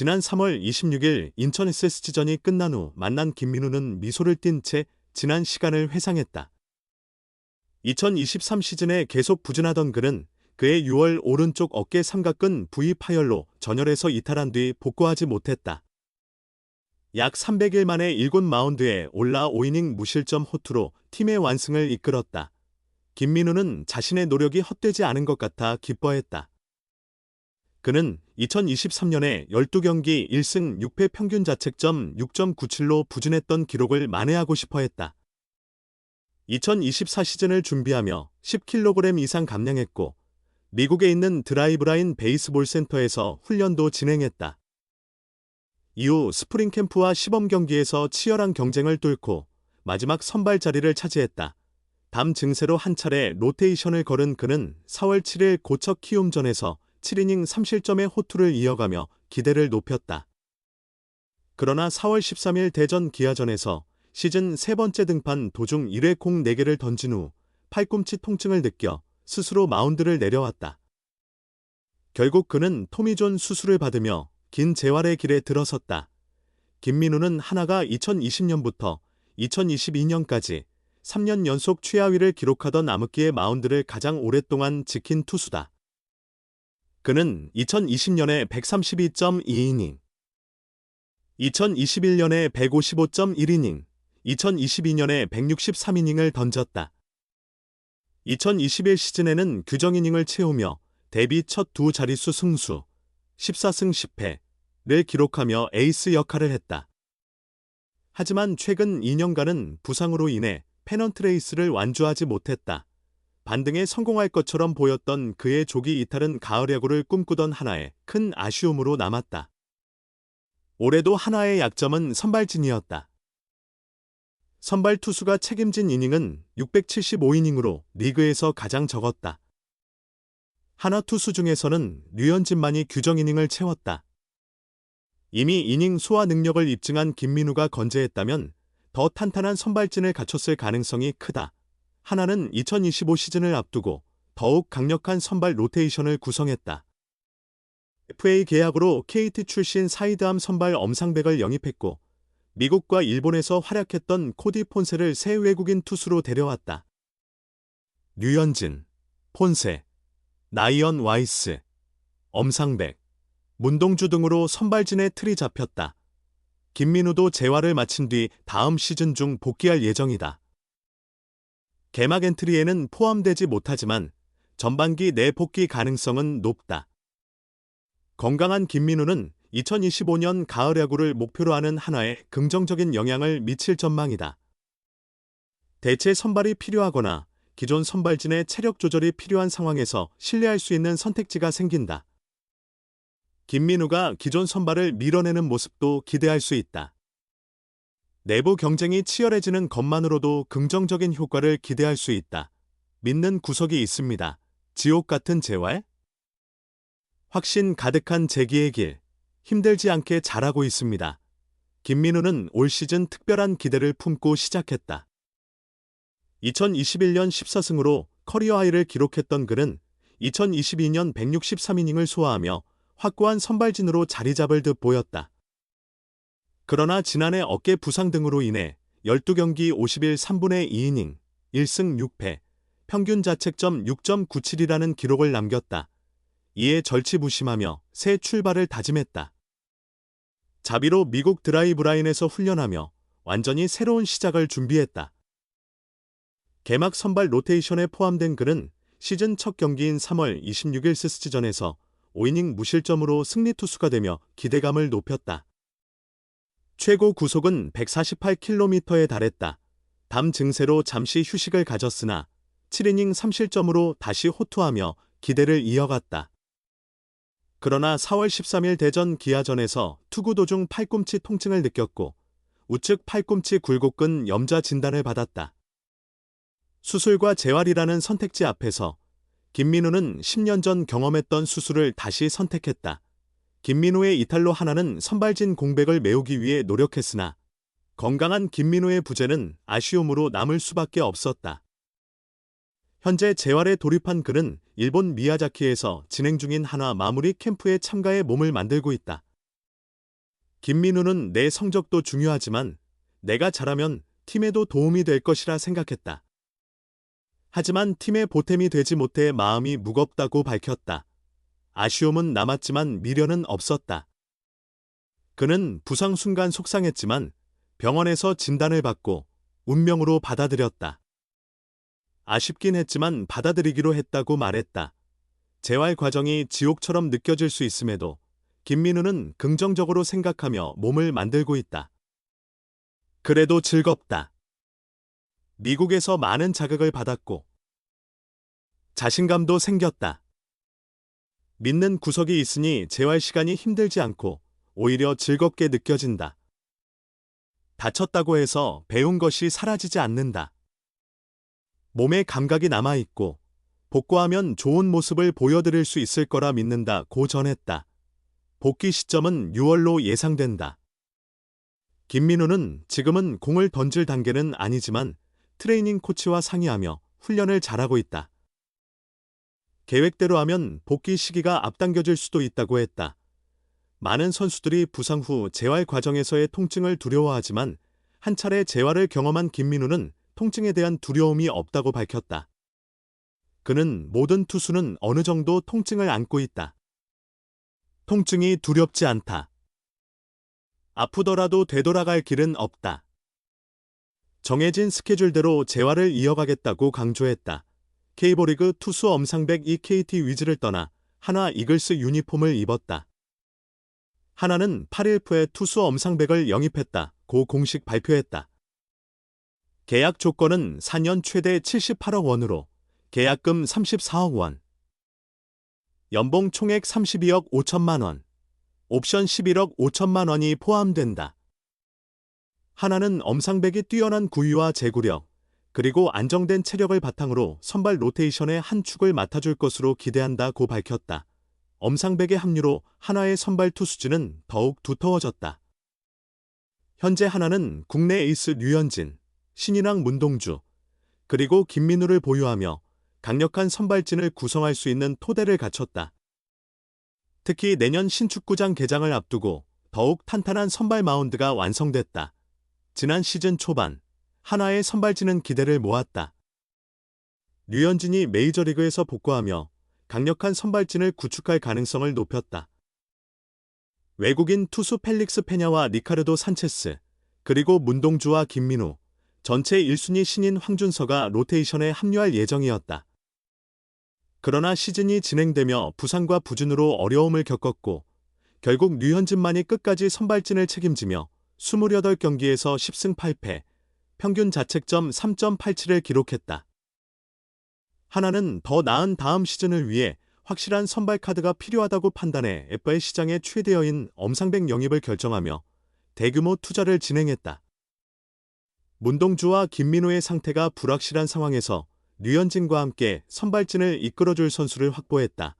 지난 3월 26일 인천 SSG전이 끝난 후 만난 김민우는 미소를 띤 채 지난 시간을 회상했다. 2023 시즌에 계속 부진하던 그는 그의 6월 오른쪽 어깨 삼각근 부위 파열로 전열에서 이탈한 뒤 복구하지 못했다. 약 300일 만에 7마운드에 올라 5이닝 무실점 호투로 팀의 완승을 이끌었다. 김민우는 자신의 노력이 헛되지 않은 것 같아 기뻐했다. 그는 2023년에 12경기 1승 6패 평균 자책점 6.97로 부진했던 기록을 만회하고 싶어 했다. 2024 시즌을 준비하며 10kg 이상 감량했고 미국에 있는 드라이브라인 베이스볼 센터에서 훈련도 진행했다. 이후 스프링 캠프와 시범 경기에서 치열한 경쟁을 뚫고 마지막 선발 자리를 차지했다. 담 증세로 한 차례 로테이션을 걸은 그는 4월 7일 고척 키움전에서 7이닝 3실점의 호투를 이어가며 기대를 높였다. 그러나 4월 13일 대전 기아전에서 시즌 세 번째 등판 도중 1회 공 4개를 던진 후 팔꿈치 통증을 느껴 스스로 마운드를 내려왔다. 결국 그는 토미존 수술을 받으며 긴 재활의 길에 들어섰다. 김민우는 하나가 2020년부터 2022년까지 3년 연속 최하위를 기록하던 암흑기의 마운드를 가장 오랫동안 지킨 투수다. 그는 2020년에 132.2이닝, 2021년에 155.1이닝, 2022년에 163이닝을 던졌다. 2021 시즌에는 규정 이닝을 채우며 데뷔 첫 두 자릿수 승수 14승 10패를 기록하며 에이스 역할을 했다. 하지만 최근 2년간은 부상으로 인해 페넌트레이스를 완주하지 못했다. 반등에 성공할 것처럼 보였던 그의 조기 이탈은 가을 야구를 꿈꾸던 하나의 큰 아쉬움으로 남았다. 올해도 하나의 약점은 선발진이었다. 선발 투수가 책임진 이닝은 675이닝으로 리그에서 가장 적었다. 하나 투수 중에서는 류현진만이 규정 이닝을 채웠다. 이미 이닝 소화 능력을 입증한 김민우가 건재했다면 더 탄탄한 선발진을 갖췄을 가능성이 크다. 하나는 2025 시즌을 앞두고 더욱 강력한 선발 로테이션을 구성했다. FA 계약으로 KT 출신 사이드암 선발 엄상백을 영입했고 미국과 일본에서 활약했던 코디 폰세를 새 외국인 투수로 데려왔다. 류현진, 폰세, 나이언 와이스, 엄상백, 문동주 등으로 선발진의 틀이 잡혔다. 김민우도 재활을 마친 뒤 다음 시즌 중 복귀할 예정이다. 개막 엔트리에는 포함되지 못하지만 전반기 내 복귀 가능성은 높다. 건강한 김민우는 2025년 가을 야구를 목표로 하는 하나의 긍정적인 영향을 미칠 전망이다. 대체 선발이 필요하거나 기존 선발진의 체력 조절이 필요한 상황에서 신뢰할 수 있는 선택지가 생긴다. 김민우가 기존 선발을 밀어내는 모습도 기대할 수 있다. 내부 경쟁이 치열해지는 것만으로도 긍정적인 효과를 기대할 수 있다. 믿는 구석이 있습니다. 지옥 같은 재활? 확신 가득한 재기의 길. 힘들지 않게 잘하고 있습니다. 김민우는 올 시즌 특별한 기대를 품고 시작했다. 2021년 14승으로 커리어 하이를 기록했던 그는 2022년 163이닝을 소화하며 확고한 선발진으로 자리 잡을 듯 보였다. 그러나 지난해 어깨 부상 등으로 인해 12경기 50일 3분의 2이닝, 1승 6패, 평균 자책점 6.97이라는 기록을 남겼다. 이에 절치부심하며 새 출발을 다짐했다. 자비로 미국 드라이브라인에서 훈련하며 완전히 새로운 시작을 준비했다. 개막 선발 로테이션에 포함된 그는 시즌 첫 경기인 3월 26일 스스지전에서 5이닝 무실점으로 승리 투수가 되며 기대감을 높였다. 최고 구속은 148km에 달했다. 담 증세로 잠시 휴식을 가졌으나 7이닝 3실점으로 다시 호투하며 기대를 이어갔다. 그러나 4월 13일 대전 기아전에서 투구 도중 팔꿈치 통증을 느꼈고 우측 팔꿈치 굴곡근 염좌 진단을 받았다. 수술과 재활이라는 선택지 앞에서 김민우는 10년 전 경험했던 수술을 다시 선택했다. 김민우의 이탈로 하나는 선발진 공백을 메우기 위해 노력했으나 건강한 김민우의 부재는 아쉬움으로 남을 수밖에 없었다. 현재 재활에 돌입한 그는 일본 미야자키에서 진행 중인 한화 마무리 캠프에 참가해 몸을 만들고 있다. 김민우는 내 성적도 중요하지만 내가 잘하면 팀에도 도움이 될 것이라 생각했다. 하지만 팀의 보탬이 되지 못해 마음이 무겁다고 밝혔다. 아쉬움은 남았지만 미련은 없었다. 그는 부상 순간 속상했지만 병원에서 진단을 받고 운명으로 받아들였다. 아쉽긴 했지만 받아들이기로 했다고 말했다. 재활 과정이 지옥처럼 느껴질 수 있음에도 김민우는 긍정적으로 생각하며 몸을 만들고 있다. 그래도 즐겁다. 미국에서 많은 자극을 받았고 자신감도 생겼다. 믿는 구석이 있으니 재활 시간이 힘들지 않고 오히려 즐겁게 느껴진다. 다쳤다고 해서 배운 것이 사라지지 않는다. 몸에 감각이 남아있고 복구하면 좋은 모습을 보여드릴 수 있을 거라 믿는다 고 전했다. 복귀 시점은 6월로 예상된다. 김민우는 지금은 공을 던질 단계는 아니지만 트레이닝 코치와 상의하며 훈련을 잘하고 있다. 계획대로 하면 복귀 시기가 앞당겨질 수도 있다고 했다. 많은 선수들이 부상 후 재활 과정에서의 통증을 두려워하지만 한 차례 재활을 경험한 김민우는 통증에 대한 두려움이 없다고 밝혔다. 그는 모든 투수는 어느 정도 통증을 안고 있다. 통증이 두렵지 않다. 아프더라도 되돌아갈 길은 없다. 정해진 스케줄대로 재활을 이어가겠다고 강조했다. K보리그 투수 엄상백 EKT 위즈를 떠나 하나 이글스 유니폼을 입었다. 하나는 8일프에 투수 엄상백을 영입했다. 고 공식 발표했다. 계약 조건은 4년 최대 78억 원으로 계약금 34억 원, 연봉 총액 32억 5천만 원, 옵션 11억 5천만 원이 포함된다. 하나는 엄상백이 뛰어난 구위와 제구력, 그리고 안정된 체력을 바탕으로 선발 로테이션의 한 축을 맡아줄 것으로 기대한다고 밝혔다. 엄상백의 합류로 하나의 선발 투수진은 더욱 두터워졌다. 현재 하나는 국내 에이스 류현진, 신인왕 문동주, 그리고 김민우를 보유하며 강력한 선발진을 구성할 수 있는 토대를 갖췄다. 특히 내년 신축구장 개장을 앞두고 더욱 탄탄한 선발 마운드가 완성됐다. 지난 시즌 초반 하나의 선발진은 기대를 모았다. 류현진이 메이저리그에서 복구하며 강력한 선발진을 구축할 가능성을 높였다. 외국인 투수 펠릭스 페냐와 리카르도 산체스, 그리고 문동주와 김민우, 전체 1순위 신인 황준서가 로테이션에 합류할 예정이었다. 그러나 시즌이 진행되며 부상과 부진으로 어려움을 겪었고 결국 류현진만이 끝까지 선발진을 책임지며 28경기에서 10승 8패, 평균 자책점 3.87을 기록했다. 하나는 더 나은 다음 시즌을 위해 확실한 선발 카드가 필요하다고 판단해 FA 시장의 최대여인 엄상백 영입을 결정하며 대규모 투자를 진행했다. 문동주와 김민호의 상태가 불확실한 상황에서 류현진과 함께 선발진을 이끌어줄 선수를 확보했다.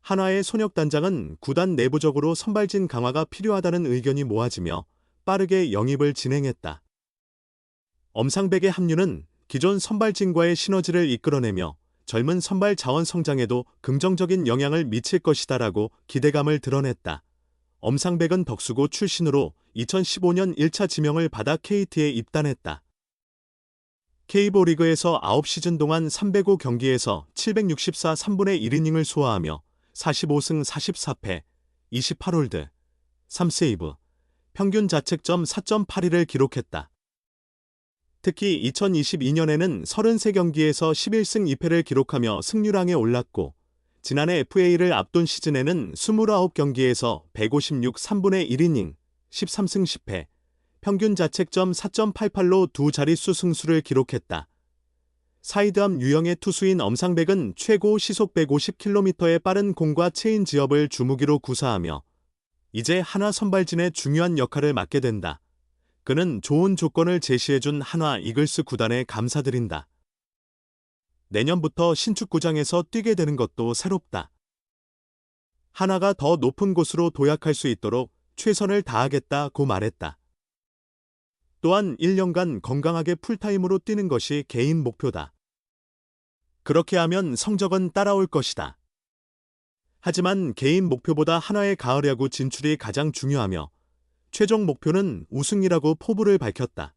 한화의 손혁 단장은 구단 내부적으로 선발진 강화가 필요하다는 의견이 모아지며 빠르게 영입을 진행했다. 엄상백의 합류는 기존 선발진과의 시너지를 이끌어내며 젊은 선발 자원 성장에도 긍정적인 영향을 미칠 것이다라고 기대감을 드러냈다. 엄상백은 덕수고 출신으로 2015년 1차 지명을 받아 KT에 입단했다. K보 리그에서 9시즌 동안 305 경기에서 764 3분의 1이닝을 소화하며 45승 44패, 28홀드, 3세이브, 평균 자책점 4.81을 기록했다. 특히 2022년에는 33경기에서 11승 2패를 기록하며 승률왕에 올랐고 지난해 FA를 앞둔 시즌에는 29경기에서 156 3분의 1이닝, 13승 10패, 평균 자책점 4.88로 두 자릿수 승수를 기록했다. 사이드암 유형의 투수인 엄상백은 최고 시속 150km의 빠른 공과 체인 지업을 주무기로 구사하며 이제 하나 선발진의 중요한 역할을 맡게 된다. 그는 좋은 조건을 제시해준 한화 이글스 구단에 감사드린다. 내년부터 신축구장에서 뛰게 되는 것도 새롭다. 하나가 더 높은 곳으로 도약할 수 있도록 최선을 다하겠다고 말했다. 또한 1년간 건강하게 풀타임으로 뛰는 것이 개인 목표다. 그렇게 하면 성적은 따라올 것이다. 하지만 개인 목표보다 하나의 가을 야구 진출이 가장 중요하며 최종 목표는 우승이라고 포부를 밝혔다.